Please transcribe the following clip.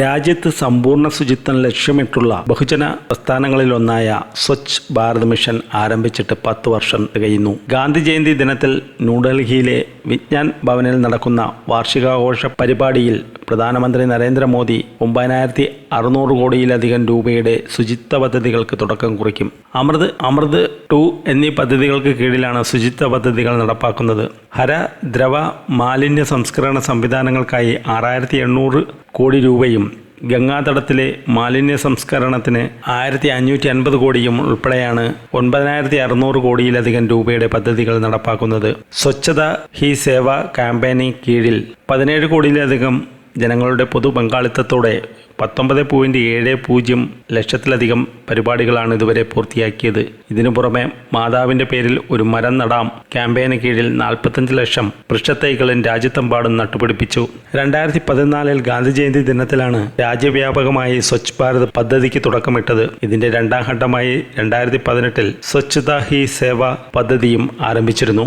രാജ്യത്ത് സമ്പൂർണ ശുചിത്വം ലക്ഷ്യമിട്ടുള്ള ബഹുജന പ്രസ്ഥാനങ്ങളിലൊന്നായ സ്വച്ഛ് ഭാരത് മിഷൻ ആരംഭിച്ചിട്ട് പത്ത് വർഷം തികയുന്നു. ഗാന്ധി ജയന്തി ദിനത്തിൽ ന്യൂഡൽഹിയിലെ വിജ്ഞാൻ ഭവനിൽ നടക്കുന്ന വാർഷികാഘോഷ പരിപാടിയിൽ പ്രധാനമന്ത്രി നരേന്ദ്രമോദി ഒമ്പതിനായിരത്തി അറുന്നൂറ് കോടിയിലധികം രൂപയുടെ ശുചിത്വ പദ്ധതികൾക്ക് തുടക്കം കുറിക്കും. അമൃത് അമൃത് ടു എന്നീ പദ്ധതികൾക്ക് കീഴിലാണ് ശുചിത്വ പദ്ധതികൾ നടപ്പാക്കുന്നത്. ഹര ദ്രവ മാലിന്യ സംസ്കരണ സംവിധാനങ്ങൾക്കായി ആറായിരത്തി കോടി രൂപയും ഗംഗാതടത്തിലെ മാലിന്യ സംസ്കരണത്തിന് ആയിരത്തി അഞ്ഞൂറ്റി അൻപത് കോടിയും ഉൾപ്പെടെയാണ് ഒൻപതിനായിരത്തി അറുന്നൂറ് കോടിയിലധികം രൂപയുടെ പദ്ധതികൾ നടപ്പാക്കുന്നത്. സ്വച്ഛത ഹി സേവ ക്യാമ്പയിന് കീഴിൽ പതിനേഴ് കോടിയിലധികം ജനങ്ങളുടെ പൊതു പങ്കാളിത്തത്തോടെ പത്തൊമ്പത് പോയിന്റ് ഏഴ് പൂജ്യം ലക്ഷത്തിലധികം പരിപാടികളാണ് ഇതുവരെ പൂർത്തിയാക്കിയത്. ഇതിനു പുറമെ മാതാവിന്റെ പേരിൽ ഒരു മരം നടാം ക്യാമ്പയിന് കീഴിൽ നാൽപ്പത്തഞ്ച് ലക്ഷം വൃക്ഷത്തൈകളും രാജ്യത്തെമ്പാടും നട്ടുപിടിപ്പിച്ചു. രണ്ടായിരത്തി പതിനാലിൽ ഗാന്ധി ജയന്തി ദിനത്തിലാണ് രാജ്യവ്യാപകമായി സ്വച്ഛ് ഭാരത് പദ്ധതിക്ക് തുടക്കമിട്ടത്. ഇതിന്റെ രണ്ടാം ഘട്ടമായി രണ്ടായിരത്തി പതിനെട്ടിൽ സ്വച്ഛത ഹി സേവ പദ്ധതിയും ആരംഭിച്ചിരുന്നു.